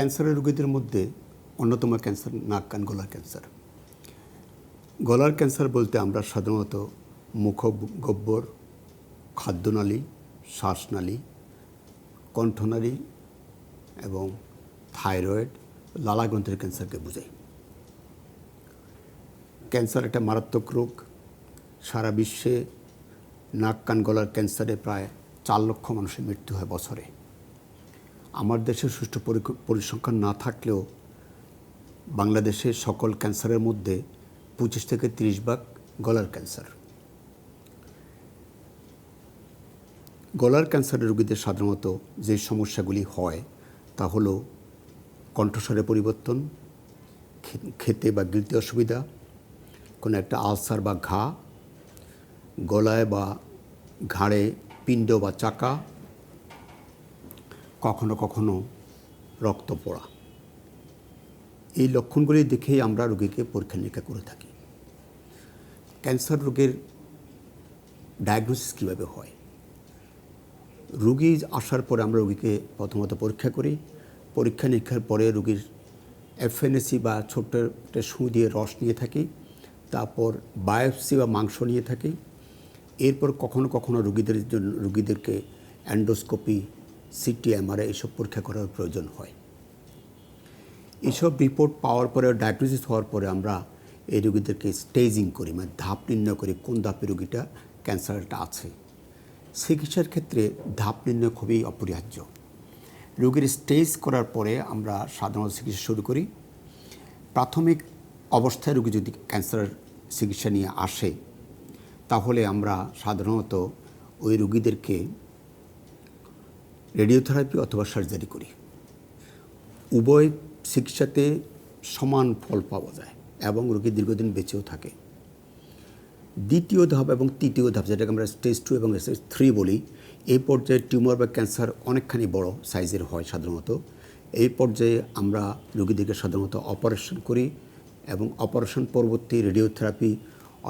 ক্যান্সারের রোগীদের মধ্যে অন্যতম ক্যান্সার নাক, কান, গলার ক্যান্সার। গলার ক্যান্সার বলতে আমরা সাধারণত মুখ গব্বর খাদ্যনালী, শ্বাসনালী, কণ্ঠনালী এবং থাইরয়েড, লালাগ্রন্থের ক্যান্সারকে বোঝাই। ক্যান্সার একটা মারাত্মক রোগ। সারা বিশ্বে নাক, কান, গলার ক্যান্সারে প্রায় চার লক্ষ মানুষের মৃত্যু হয় বছরে। আমার দেশে সুষ্ঠু পরিসংখ্যান না থাকলেও বাংলাদেশের সকল ক্যান্সারের মধ্যে পঁচিশ থেকে তিরিশ ভাগ গলার ক্যান্সার। গলার ক্যান্সারের রোগীদের সাধারণত যে সমস্যাগুলি হয় তা হলো কণ্ঠস্বরের পরিবর্তন খেতে বা গিলতে অসুবিধা, কোনো একটা আলসার বা ঘা, গলায় বা ঘাড়ে পিণ্ড বা চাকা কখনো কখনো রক্ত পড়া। এই লক্ষণগুলি দেখেই আমরা রোগীকে পরীক্ষা নিরীক্ষা করে থাকি। ক্যান্সার রোগের ডায়াগনোসিস কীভাবে হয়? রুগী আসার পরে আমরা রুগীকে প্রথমত পরীক্ষা করি। পরীক্ষা নিরীক্ষার পরে রুগীর এফএনএসি বা ছোট্ট একটা সুঁ দিয়ে রস নিয়ে থাকি। তারপর বায়োপসি বা মাংস নিয়ে থাকি। এরপর কখনো কখনো রুগীদের জন্য, রুগীদেরকে অ্যান্ডোস্কোপি সিটি এমআরআই এসব পরীক্ষা করার প্রয়োজন হয়। এসব রিপোর্ট পাওয়ার পরে ডায়াগনোসিস হওয়ার পরে আমরা এই রোগীদেরকে স্টেজিং করি মানে ধাপ নির্ণয় করি, কোন ধাপে রোগীটা ক্যান্সারটা আছে। চিকিৎসার ক্ষেত্রে ধাপ নির্ণয় খুবই অপরিহার্য। রোগীর স্টেজ করার পরে আমরা সাধারণত চিকিৎসা শুরু করি। প্রাথমিক অবস্থায় রোগী যদি ক্যান্সার চিকিৎসা নিয়ে আসে, তাহলে আমরা সাধারণত ওই রোগীদেরকে রেডিওথেরাপি অথবা সার্জারি করি। উভয় চিকিৎসাতে সমান ফল পাওয়া যায় এবং রোগী দীর্ঘদিন বেঁচেও থাকে। দ্বিতীয় ধাপ এবং তৃতীয় ধাপ, যেটাকে আমরা স্টেজ টু এবং স্টেজ থ্রি বলি, এই পর্যায়ে টিউমার বা ক্যান্সার অনেকখানি বড় সাইজের হয় সাধারণত। এই পর্যায়ে আমরা রোগীদেরকে সাধারণত অপারেশন করি এবং অপারেশন পরবর্তী রেডিওথেরাপি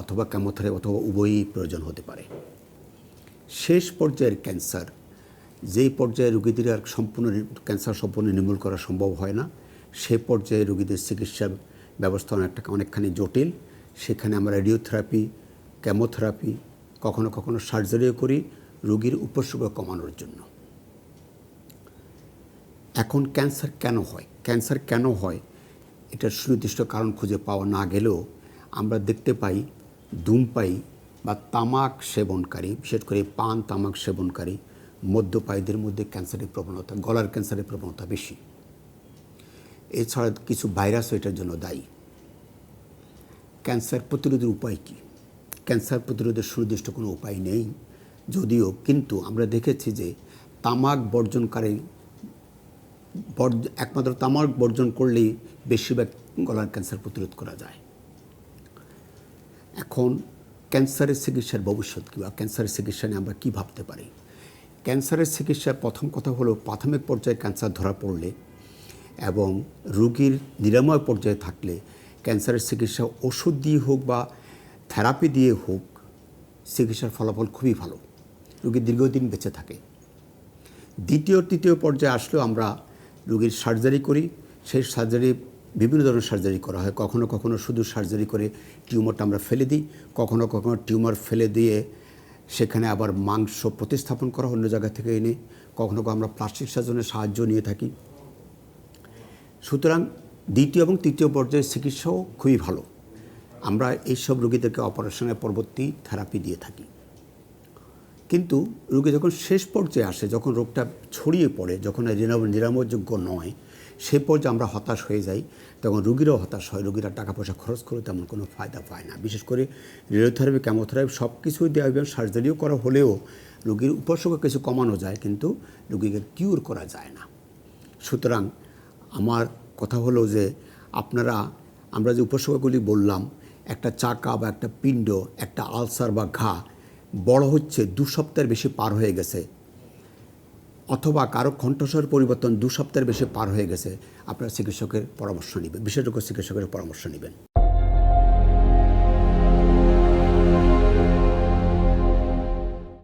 অথবা কেমোথেরাপি অথবা উভয়ই প্রয়োজন হতে পারে। শেষ পর্যায়ের ক্যান্সার যেই পর্যায়ে রোগীদের আর সম্পূর্ণ ক্যান্সার সম্পূর্ণ নির্মূল করা সম্ভব হয় না, সে পর্যায়ে রোগীদের চিকিৎসা ব্যবস্থা অনেকটা, অনেকখানি জটিল। সেখানে আমরা রেডিওথেরাপি কেমোথেরাপি কখনো কখনো সার্জারিও করি, রোগীর উপসর্গ কমানোর জন্য। এখন ক্যান্সার কেন হয়? ক্যান্সার কেন হয়? এটার সুনির্দিষ্ট কারণ খুঁজে পাওয়া না গেলেও আমরা দেখতে পাই, ধূমপায়ী বা তামাক সেবনকারী, বিশেষ করে পান তামাক সেবনকারী মদ্যপায়ীদের মধ্যে ক্যান্সারের প্রবণতা, গলার ক্যান্সারের প্রবণতা বেশি। এছাড়া কিছু ভাইরাসও এটার জন্য দায়ী। ক্যান্সার প্রতিরোধের উপায় কী? ক্যান্সার প্রতিরোধের সুনির্দিষ্ট কোনো উপায় নেই, যদিও কিন্তু আমরা দেখেছি যে তামাক বর্জনকারী, বর্জ- একমাত্র তামাক বর্জন করলেই বেশিরভাগ গলার ক্যান্সার প্রতিরোধ করা যায়। এখন ক্যান্সারের চিকিৎসার ভবিষ্যৎ কী বা ক্যান্সারের চিকিৎসা নিয়ে আমরা কী ভাবতে পারি? ক্যান্সারের চিকিৎসার প্রথম কথা হলো প্রাথমিক পর্যায়ে ক্যান্সার ধরা পড়লে এবং রোগীর নিরাময় পর্যায়ে থাকলে ক্যান্সারের চিকিৎসা ওষুধ দিয়ে হোক বা থেরাপি দিয়ে হোক, চিকিৎসার ফলাফল খুবই ভালো। রোগী দীর্ঘদিন বেঁচে থাকে। দ্বিতীয়, তৃতীয় পর্যায়ে আসলেও আমরা রোগীর সার্জারি করি। সেই সার্জারি, বিভিন্ন ধরনের সার্জারি করা হয়। কখনো কখনো শুধু সার্জারি করে টিউমারটা আমরা ফেলে দিই, কখনো কখনো টিউমার ফেলে দিয়ে সেখানে আবার মাংস প্রতিস্থাপন করা অন্য জায়গা থেকে এনে। কখনো কখনো আমরা প্লাস্টিক সার্জনের সাহায্য নিয়ে থাকি। সুতরাং দ্বিতীয় এবং তৃতীয় পর্যায়ের চিকিৎসাও খুবই ভালো। আমরা এইসব রোগীদেরকে অপারেশনের পরবর্তী থেরাপি দিয়ে থাকি। কিন্তু রোগী যখন শেষ পর্যায়ে আসে, যখন রোগটা ছড়িয়ে পড়ে, যখন নিরাময়যোগ্য নয় সে পর্যায়ে আমরা হতাশ হয়ে যাই, তখন রুগীরাও হতাশ হয়, রুগীরা টাকা পয়সা খরচ করে তেমন কোনো ফায়দা পায় না। বিশেষ করে রেডিওথেরাপি কেমোথেরাপি সব কিছুই দেওয়া এবং সার্জারিও করা হলেও রুগীর উপসর্গ কিছু কমানো যায়, কিন্তু রুগীকে কিউর করা যায় না। সুতরাং আমার কথা হলো যে আপনারা, আমরা যে উপসর্গগুলি বললাম, একটা চাকা বা একটা পিণ্ড, একটা আলসার বা ঘা, বড় হচ্ছে দু সপ্তাহের বেশি পার হয়ে গেছে। অথবা কারও কণ্ঠস্বর পরিবর্তন দু সপ্তাহের বেশি পার হয়ে গেছে, আপনারা চিকিৎসকের পরামর্শ নেবেন, বিশেষজ্ঞ চিকিৎসকের পরামর্শ নেবেন।